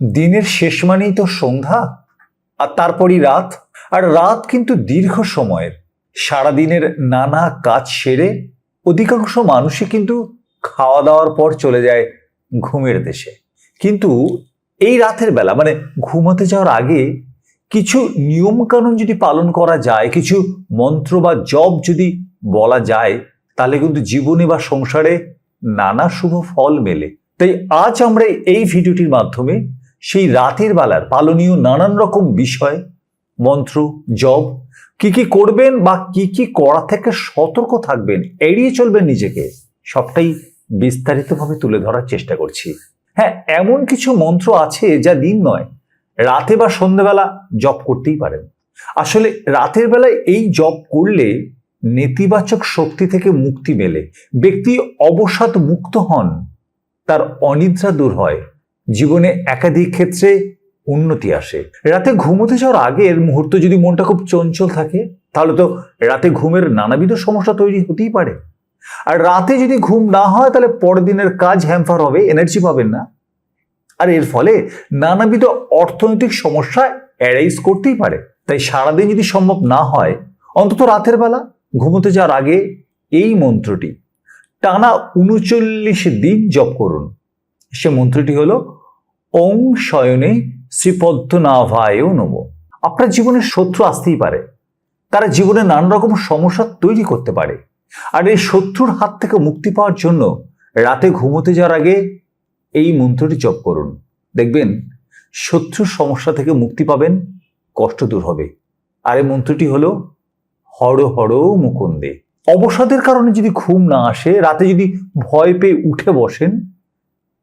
দিনের শেষ মানেই তো সন্ধ্যা, আর তারপরই রাত। আর রাত কিন্তু দীর্ঘ সময়ের। সারাদিনের নানা কাজ সেরে অধিকাংশ মানুষই কিন্তু খাওয়া দাওয়ার পর চলে যায় ঘুমের দেশে। কিন্তু এই রাতের বেলা মানে ঘুমাতে যাওয়ার আগে কিছু নিয়মকানুন যদি পালন করা যায়, কিছু মন্ত্র বা জপ যদি বলা যায়, তাহলে কিন্তু জীবনে বা সংসারে নানা শুভ ফল মেলে। তাই আজ আমরা এই ভিডিওটির মাধ্যমে সেই রাতের বেলার পালনীয় নানান রকম বিষয়, মন্ত্র জব কি কি করবেন বা কি কি করা থেকে সতর্ক থাকবেন, এড়িয়ে চলবেন নিজেকে, সবটাই বিস্তারিতভাবে তুলে ধরার চেষ্টা করছি। হ্যাঁ এমন কিছু মন্ত্র আছে যা দিন নয়, রাতে বা সন্ধ্যেবেলা জপ করতেই পারেন। আসলে রাতের বেলায় এই জপ করলে নেতিবাচক শক্তি থেকে মুক্তি মেলে, ব্যক্তি অবসাদ মুক্ত হন, তার অনিদ্রা দূর হয়। জীবনে একাধিক ক্ষেত্রে উন্নতি আসে। রাতে ঘুমোতে যাওয়ার আগের মুহূর্ত যদি মনটা খুব চঞ্চল থাকে, তাহলে তো রাতে ঘুমের নানাবিধ সমস্যা তৈরি হতেই পারে। আর রাতে যদি ঘুম না হয়, তাহলে পরের দিনের কাজ হ্যাম্পার হবে এনার্জি পাবেন না। আর এর ফলে নানাবিধ অর্থনৈতিক সমস্যা অ্যারাইজ করতেই পারে। তাই সারাদিন যদি সম্ভব না হয়, অন্তত রাতের বেলা ঘুমোতে যাওয়ার আগে এই মন্ত্রটি, টানা উনচল্লিশ দিন জপ করুন। সে মন্ত্রটি হলো ওং শয়নে শ্রীপদ্মনাভায় নম। আপনার জীবনে শত্রু আসতেই পারে। তারা জীবনে নানা রকম সমস্যা তৈরি করতে পারে। আর এই শত্রুর হাত থেকে মুক্তি পাওয়ার জন্য রাতে ঘুমোতে যাওয়ার আগে এই মন্ত্রটি জপ করুন। দেখবেন, শত্রুর সমস্যা থেকে মুক্তি পাবেন, কষ্ট দূর হবে। আর এই মন্ত্রটি হলো, হর হর মুকুন্দে। অবসাদের কারণে যদি ঘুম না আসে, রাতে যদি ভয় পেয়ে উঠে বসেন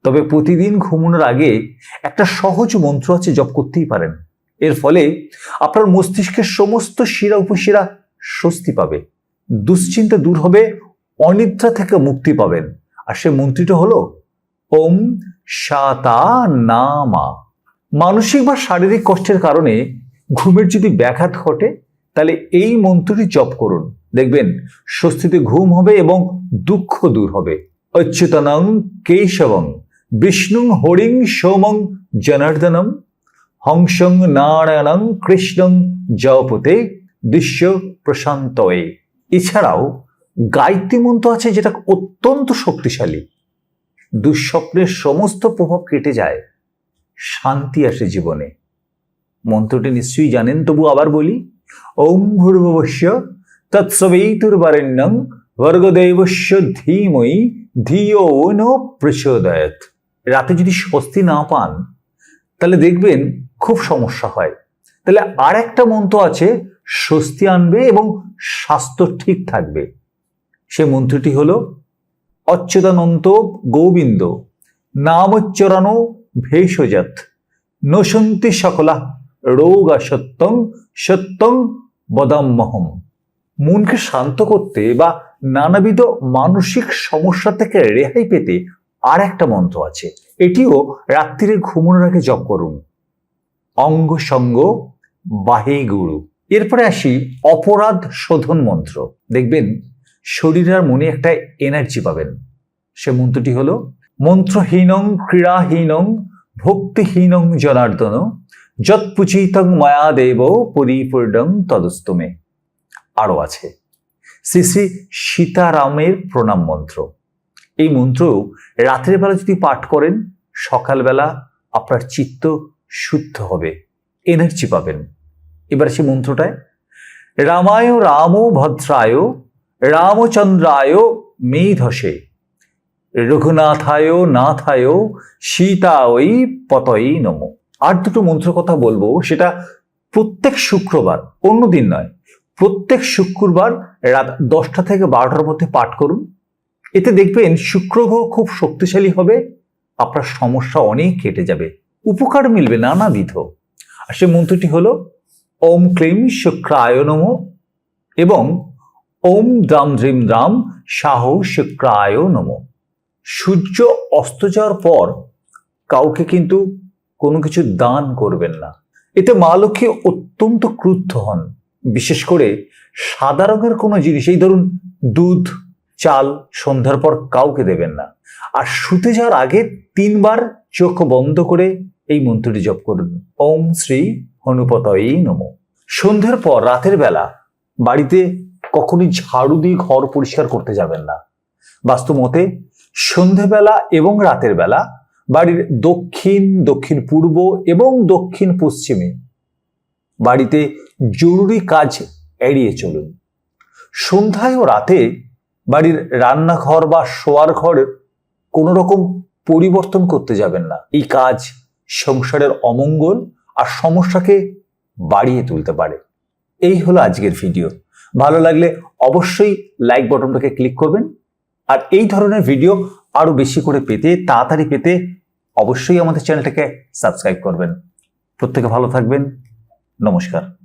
তবে প্রতিদিন ঘুমানোর আগে একটা সহজ মন্ত্র আছে জপ করতেই পারেন। এর ফলে আপনার মস্তিষ্কের সমস্ত শিরা উপশিরা স্বস্তি পাবে, দুশ্চিন্তা দূর হবে, অনিদ্রা থেকে মুক্তি পাবেন। আর সে মন্ত্রীটা হলো, ওম সাতা নামা। মানসিক বা শারীরিক কষ্টের কারণে ঘুমের যদি ব্যাঘাত ঘটে, তাহলে এই মন্ত্রটি জপ করুন। দেখবেন স্বস্তিতে ঘুম হবে এবং দুঃখ দূর হবে। অচ্যুতনং কেশবং। বিষ্ণু হরিং সোমং জনার্দনম হংসং নারায়ণং কৃষ্ণং জপতে দৃশ্য প্রশান্তয়ে এছাড়াও গায়ত্রী মন্ত্র আছে যেটা অত্যন্ত শক্তিশালী। দুঃস্বপ্নের সমস্ত প্রভাব কেটে যায়। শান্তি আসে জীবনে। মন্ত্রটি নিশ্চয়ই জানেন, তবু আবার বলি, ওম ভূর্ভবস্য তৎসবৈতুর্বরেণ্যং বর্গদেবস্য ধীময়ী ধিও ন প্রচোদয়ত রাতে যদি স্বস্তি না পান, তাহলে দেখবেন খুব সমস্যা হয়। তাহলে আর একটা মন্ত্র আছে, স্বস্তি আনবে এবং স্বাস্থ্য ঠিক থাকবে। সে মন্ত্রটি হল, অচ্যুতানন্ত গোবিন্দ, নামোচ্চরণ ভেষজাত নসন্তি সকলা রোগা সত্যং সত্যং বদাম্মহম মনকে শান্ত করতে বা নানাবিধ মানসিক সমস্যা থেকে রেহাই পেতে আর একটা মন্ত্র আছে। এটিও রাত্রিরে ঘুমানোর আগে জপ করুন। অঙ্গ সঙ্গ বাহে গুরু। এরপরে আসি অপরাধ শোধন মন্ত্র। দেখবেন, শরীর আর মনে একটা এনার্জি পাবেন। সে মন্ত্রটি হলো, মন্ত্রহীনং ক্রীড়াহীনং ভক্তিহীনং জনার্দন যৎপুচিতং মায়া দেব পরিপূর্ণং তদস্তমে। আরও আছে। শ্রী শ্রী সীতারামের প্রণাম মন্ত্র। এই মন্ত্র রাতের বেলা যদি পাঠ করেন, সকালবেলা আপনার চিত্ত শুদ্ধ হবে এনার্জি পাবেন। এবার সে মন্ত্রটায়, রামায় রাম ভদ্রায়, রামচন্দ্রায় মেধসে, রঘুনাথায় নাথায় সীতা ওই পতই নম। আর দুটো মন্ত্র কথা বলব, সেটা প্রত্যেক শুক্রবার, অন্য দিন নয়, প্রত্যেক শুক্রবার রাত দশটা থেকে বারোটার মধ্যে পাঠ করুন। এতে দেখবেন শুক্র গ্রহ খুব শক্তিশালী হবে, আপনার সমস্যা অনেক কেটে যাবে, উপকার মিলবে নানাবিধ। আর সে মন্ত্রটি হলো, ওম ক্লিম শুক্রায় নম এবং, ওম দ্রাম দ্রিম দ্রাম শাহ শুক্রায় নম সূর্য অস্ত যাওয়ার পর কাউকে কিন্তু কোনো কিছু দান করবেন না। এতে মা লক্ষ্মী অত্যন্ত ক্রুদ্ধ হন। বিশেষ করে সাদা রঙের কোনো জিনিস, এই ধরুন দুধ চাল সন্ধ্যার পর কাউকে দেবেন না। আর শুতে যাওয়ার আগে তিনবার চোখ বন্ধ করে এই মন্ত্রটি জপ করুন। ওম শ্রী হনুপতয়ী নম। সন্ধ্যের পর, রাতের বেলা বাড়িতে কখনই ঝাড়ু দিয়ে ঘর পরিষ্কার করতে যাবেন না। বাস্তু মতে সন্ধেবেলা এবং রাতের বেলা বাড়ির দক্ষিণ দক্ষিণ পূর্ব এবং দক্ষিণ পশ্চিমে বাড়িতে জরুরি কাজ এড়িয়ে চলুন। সন্ধ্যায় ও রাতে বাড়ির রান্নাঘর বা শোয়ার ঘর কোনো রকম পরিবর্তন করতে যাবেন না। এই কাজ সংসারের অমঙ্গল আর সমস্যাকে বাড়িয়ে তুলতে পারে। এই হলো আজকের ভিডিও। ভালো লাগলে অবশ্যই লাইক বটনটাকে ক্লিক করবেন আর এই ধরনের ভিডিও আরও বেশি করে পেতে, তাড়াতাড়ি পেতে অবশ্যই আমাদের চ্যানেলটাকে সাবস্ক্রাইব করবেন। প্রত্যেকে ভালো থাকবেন। নমস্কার।